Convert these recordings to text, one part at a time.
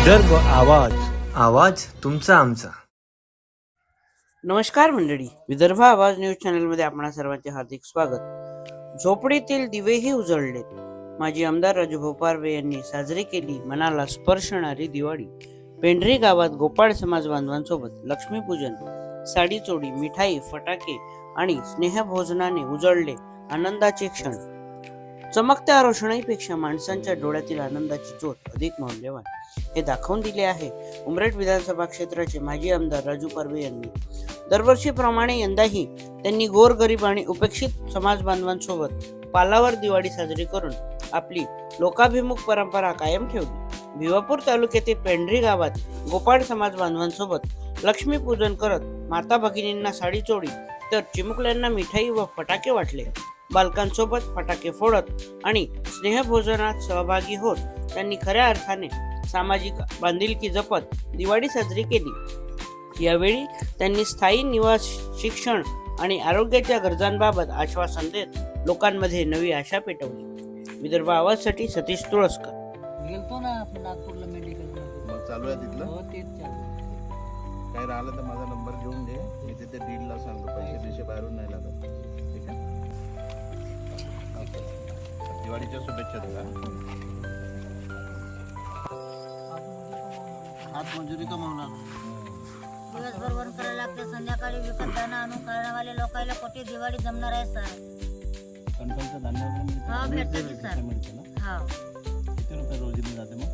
विदर्भ आवाज. आवाज तुमचा आमचा. नमस्कार मंडळी. विदर्भ आवाज न्यूज चॅनलमध्ये आपणा सर्वांचे हार्दिक स्वागत. झोपडीतील दिवेही उजळले माजी आमदार राजू भोपारवे यांनी साजरी केली मनाला स्पर्शणारी दिवाळी. पेंढरी गावात गोपाळ समाज बांधवांसोबत लक्ष्मीपूजन साडी चोडी मिठाई फटाके आणि स्नेहभोजनाने उजळले आनंदाचे क्षण. चमकत्या रोषणाईपेक्षा माणसांच्या डोळ्यातील आनंदाची ज्योत अधिक मौल्यवान. हे दाखवून दिले आहे उमरेड विधानसभा क्षेत्राचे माजी आमदार राजू पारवे यांनी. दरवर्षीप्रमाणे यंदाही त्यांनी गोरगरीब आणि उपेक्षित समाज बांधवांसोबत पालावर दिवाळी साजरी करून आपली लोकाभिमुख परंपरा कायम ठेवली. भिवापूर तालुक्यातील पेंढरी गावात गोपाळ समाज बांधवांसोबत लक्ष्मीपूजन करत माता भगिनींना साडी चोडी तर चिमुकल्यांना मिठाई व फटाके वाटले. बालकांसोबत फटाके फोडत आणि स्नेहभोजनात सहभागी होत त्यांनी खऱ्या अर्थाने सामाजिक बांधिलकी जपत दिवाळी साजरी केली. यावेळी त्यांनी स्थायी निवास शिक्षण आणि आरोग्याच्या गरजांबाबत आश्वासन देत लोकांमध्ये नवी आशा पेटवली. विदर्भ आवाजसाठी सतीश तुळसकर. गेलतो ना आपण नागपूरला मेडिकल मग चालू आहे तिथलं? हो तेच चालू काय राहिलं तर माझा नंबर घेऊन दे मी तिथे डीलला सांगतो. पैसे दिवाळीच्या शुभेच्छा तुला हात मंजुरी कमावणार दिवसभर वन करायला लागते. संध्याकाळी विकत दाणा आणून करणावाले लोकांना कोटी दिवाळी जमणार आहे सर? कंट्रोलचं धान्य वगैरे मिळतं हा, की? मिळतं सर. मिळतं ना? हा. किती रुपये रोजीने जाते मग?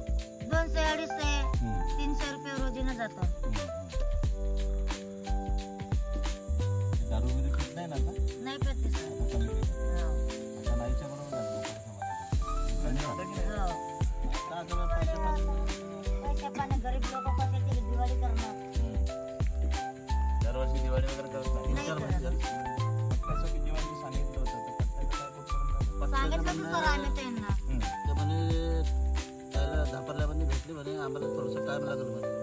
दोनशे अडीचशे. हम्म, तीनशे रुपये रोजीनं जातो. हम्म, हम्म. दारू वगैरे पित नाही ना आता? नाही पेते सर. आता कमी केलं. हो. का आता पैसे पाच- पैसे पाणी गरीब लोक कसे केली दिवाळी करणार हम्म. दरवर्षी दिवाळी वगैरे करत नाही. म्हणजे कसं की सांगितलं होतं? सांगितलं सर आम्ही त्यांना ते म्हणे त्याला भेटली म्हणे आम्हाला थोडंसं टाइम लागेल म्हणे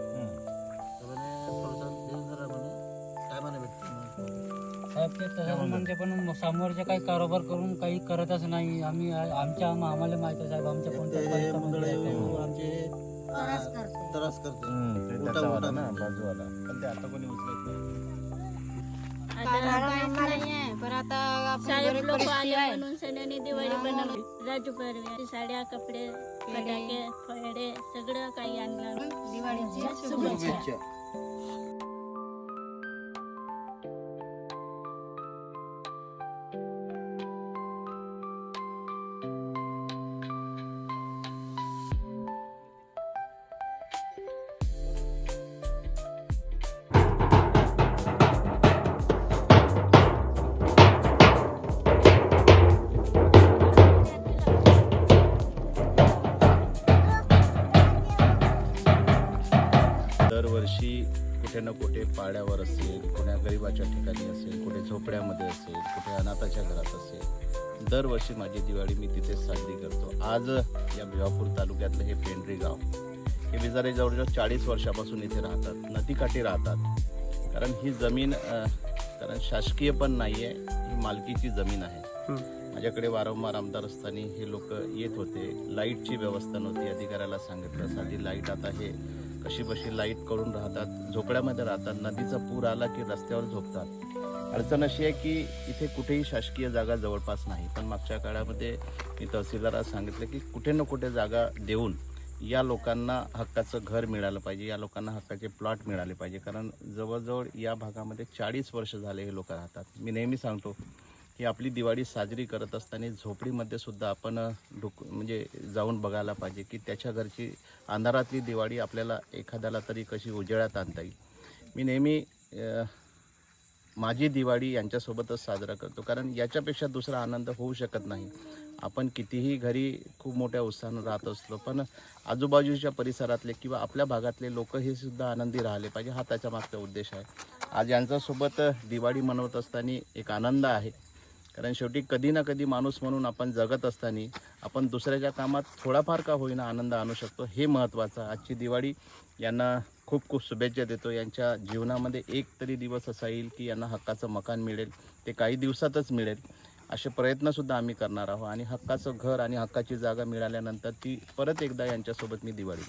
म्हणे थोडंसं देऊन जरा म्हणे टायमाने भेटते म्हणे. साहेब ते तसं म्हणते पण समोरचे काही कारोबार करून काही करतच नाही आम्ही आमच्या आम्हाला माहिती आहे साहेब आमच्या कोणत्या त्रास करते. मोठा वाला ना. बाजूवाला. पण ते आता कोणी उचलत नाही. पण आता साहेब लोक आले म्हणून सणाने दिवाळी बनवली. राजू परवे साड्या कपडे फटाके फळे सगळं काही आणलं. दिवाळीची शुभेच्छा. दरवर्षी कुठे ना कुठे पाड्यावर असेल कुण्या गरिबाच्या ठिकाणी असेल कुठे झोपड्यामध्ये असेल कुठे अनाथाच्या घरात असेल दरवर्षी माझी दिवाळी मी तिथेच साजरी करतो. आज या भिवापूर तालुक्यातलं हे पेंढरी गाव हे बिजारे जवळजवळ चाळीस वर्षापासून इथे राहतात नदीकाठी राहतात. कारण ही जमीन कारण शासकीय पण नाही आहे ही मालकीची जमीन आहे. माझ्याकडे वारंवार आमदार असताना हे लोक येत होते लाईटची व्यवस्था नव्हती अधिकाऱ्याला सांगितलं साधी लाइट आता हे कशी बशी लाइट करून राहतात झोपड्यामध्ये राहतात नदीचा पूर आला की रस्त्यावर झोपतात. अडचण अशी आहे की इथे कुठेही शासकीय जागा जवळपास नाही. पण मागच्या काळामध्ये मी तहसीलदाराला सांगितलं की कुठे ना कुठे जागा देऊन या लोकांना हक्काचं घर मिळालं पाहिजे या लोकांना हक्काचे प्लॉट मिळाले पाहिजे. कारण जवळजवळ या भागामध्ये चाळीस वर्ष झाले हे लोक राहतात. मी नेहमी सांगतो की आपली दिवाळी साजरी करत असताना झोपडीमध्ये सुद्धा आपण डुक म्हणजे जाऊन बघायला पाहिजे की त्याच्या घरची अंधारातली दिवाळी आपल्याला एखाद्याला तरी कशी उजेळात आणता येईल. मी नेहमी माझी दिवाळी यांच्यासोबतच साजरा करतो. कारण याच्यापेक्षा दुसरा आनंद होऊ शकत नाही. आपण कितीही घरी खूप मोठ्या उत्साहानं राहत असलो पण आजूबाजूच्या परिसरातले किंवा आपल्या भागातले लोक हे सुद्धा आनंदी राहिले पाहिजे. हा त्याच्या मागचा उद्देश आहे. आज यांच्यासोबत दिवाळी मनवत असताना एक आनंद आहे. कारण शेवटी कधी ना कधी माणूस म्हणून आपण जगत असताना आपण दुसऱ्याच्या कामात थोडाफार का होईना आनंद आणू शकतो हे महत्त्वाचं आजची दिवाळी यांना खूप खूप शुभेच्छा देतो. यांच्या जीवनामध्ये एक तरी दिवस असा येईल की यांना हक्काचं मकान मिळेल ते काही दिवसातच मिळेल असे प्रयत्नसुद्धा आम्ही करणार आहोत. आणि हक्काचं घर आणि हक्काची जागा मिळाल्यानंतर ती परत एकदा यांच्यासोबत मी दिवाळी